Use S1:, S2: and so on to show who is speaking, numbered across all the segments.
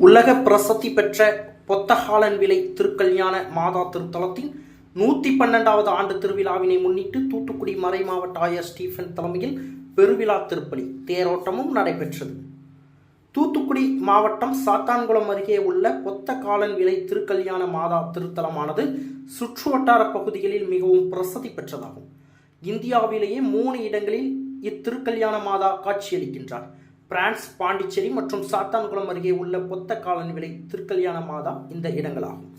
S1: உலக பிரசத்தி பெற்ற பொத்தகாலன் விலை திருக்கல்யாண மாதா திருத்தலத்தின் நூற்றி பன்னெண்டாவது ஆண்டு திருவிழாவினை முன்னிட்டு தூத்துக்குடி மறை மாவட்ட ஆயர் ஸ்டீஃபன் தலைமையில் பெருவிழா திருப்பலி தேரோட்டமும் நடைபெற்றது. தூத்துக்குடி மாவட்டம் சாத்தான்குளம் அருகே உள்ள பொத்த காலன் விலை திருக்கல்யாண மாதா திருத்தலமானது சுற்று வட்டார பகுதிகளில் மிகவும் பிரசதி பெற்றதாகும். இந்தியாவிலேயே மூணு இடங்களில் இத்திருக்கல்யாண மாதா காட்சியளிக்கின்றார். பிரான்ஸ் பாண்டிச்சேரி மற்றும் சாத்தான்குளம் அருகே உள்ள பொத்த காலன் விலை திருக்கல்யாண மாதா இந்த இடங்களாகும்.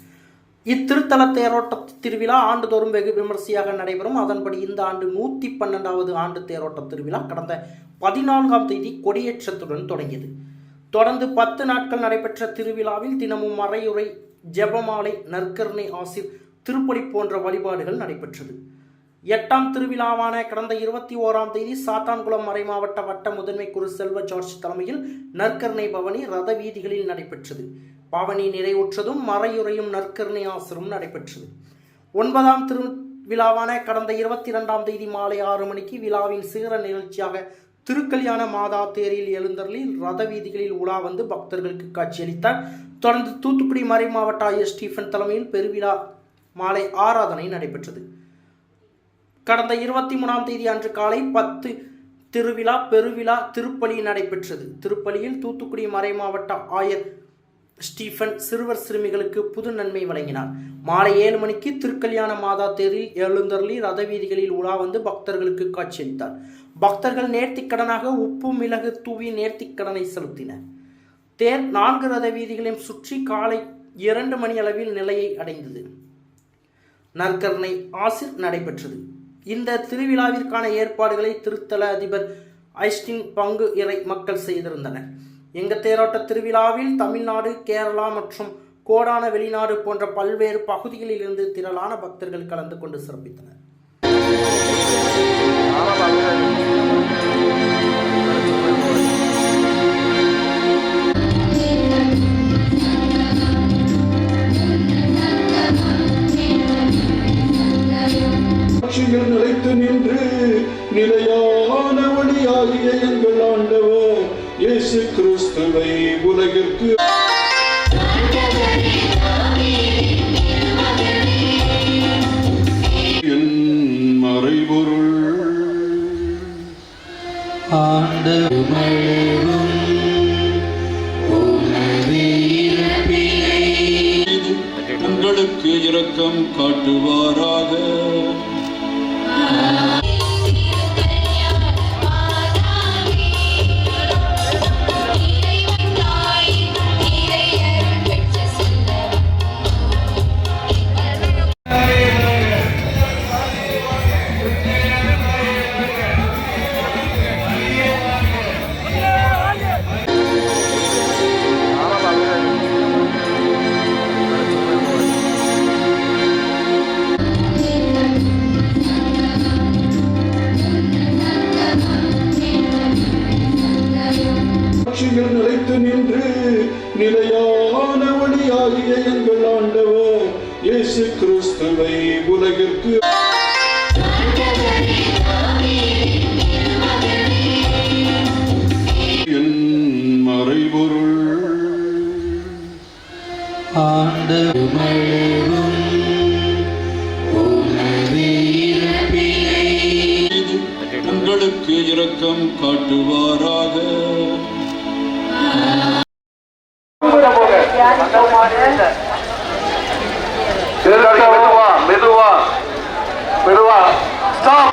S1: இத்திருத்தல தேரோட்ட திருவிழா ஆண்டுதோறும் வெகு விமர்சையாக நடைபெறும். அதன்படி இந்த ஆண்டு நூற்றி பன்னெண்டாவது ஆண்டு தேரோட்ட திருவிழா கடந்த பதினான்காம் தேதி கொடியேற்றத்துடன் தொடங்கியது. தொடர்ந்து பத்து நாட்கள் நடைபெற்ற திருவிழாவில் தினமும் மறையுறை ஜெபமாலை நற்கருணை ஆசிர் திருப்பலி போன்ற வழிபாடுகள் நடைபெற்றது. எட்டாம் திருவிழாவான கடந்த இருபத்தி ஓராம் தேதி சாத்தான்குளம் மறைமாவட்ட வட்ட முதன்மை குரு செல்வ ஜார்ஜ் தலைமையில் நற்கருணை பவனி ரத வீதிகளில் நடைபெற்றது. பவனி நிறைவுற்றதும் மறையுறையும் நற்கருணை ஆசிரும் நடைபெற்றது. ஒன்பதாம் திருவிழாவான கடந்த இருபத்தி இரண்டாம் தேதி மாலை ஆறு மணிக்கு விழாவின் சிகர நிகழ்ச்சியாக திருக்கல்யாண மாதா தேரில் எழுந்தருளி ரத வீதிகளில் உலா வந்து பக்தர்களுக்கு காட்சியளித்தார். தொடர்ந்து தூத்துக்குடி மறை மாவட்ட ஆயர் ஸ்டீஃபன் தலைமையில் பெருவிழா மாலை ஆராதனை நடைபெற்றது. கடந்த இருபத்தி மூணாம் தேதி அன்று காலை பத்து திருவிழா பெருவிழா திருப்பலி நடைபெற்றது. திருப்பலியில் தூத்துக்குடி மறை மாவட்ட ஆயர் ஸ்டீஃபன் சிறுவர் சிறுமிகளுக்கு புது நன்மை வழங்கினார். மாலை ஏழு மணிக்கு திருக்கல்யாண மாதா தேரில் எழுந்தருளி ரத வீதிகளில் உலா வந்து பக்தர்களுக்கு காட்சியளித்தார். பக்தர்கள் நேர்த்திக்கடனாக உப்பு மிளகு தூவி நேர்த்திக்கடனை செலுத்தினர். தேர் நான்கு ரத வீதிகளையும் சுற்றி காலை இரண்டு மணி அளவில் நிலையை அடைந்தது. நற்கருணை ஆசிர் நடைபெற்றது. இந்த திருவிழாவிற்கான ஏற்பாடுகளை திருத்தல அதிபர் ஐஸ்டின் பங்கு இறை மக்கள் செய்திருந்தனர். எங்க தேரோட்ட திருவிழாவில் தமிழ்நாடு கேரளா மற்றும் கோடான வெளிநாடு போன்ற பல்வேறு பகுதிகளில் இருந்து திரளான பக்தர்கள் கலந்து கொண்டு சிறப்பித்தனர்.
S2: நின்று நிலையான வழியாகிய எங்கள் ஆண்டவர் இயேசு கிறிஸ்துவை உலகிற்கு என் மறைபொருள்.
S3: ஆண்டு
S2: உங்களுக்கு இரக்கம் காட்டுவாராக. சாட்சிகள் நிலைத்து நின்று நிலையான வழியாகிய எங்கள் ஆண்டவர் இயேசு கிறிஸ்துவை உலகிற்கு என் மறைபொருள்.
S3: ஆண்டு
S2: உங்களுக்கு இரக்கம் காட்டுவாராக.
S4: மெதுவா மெதுவா மெதுவா. ஸ்டாப்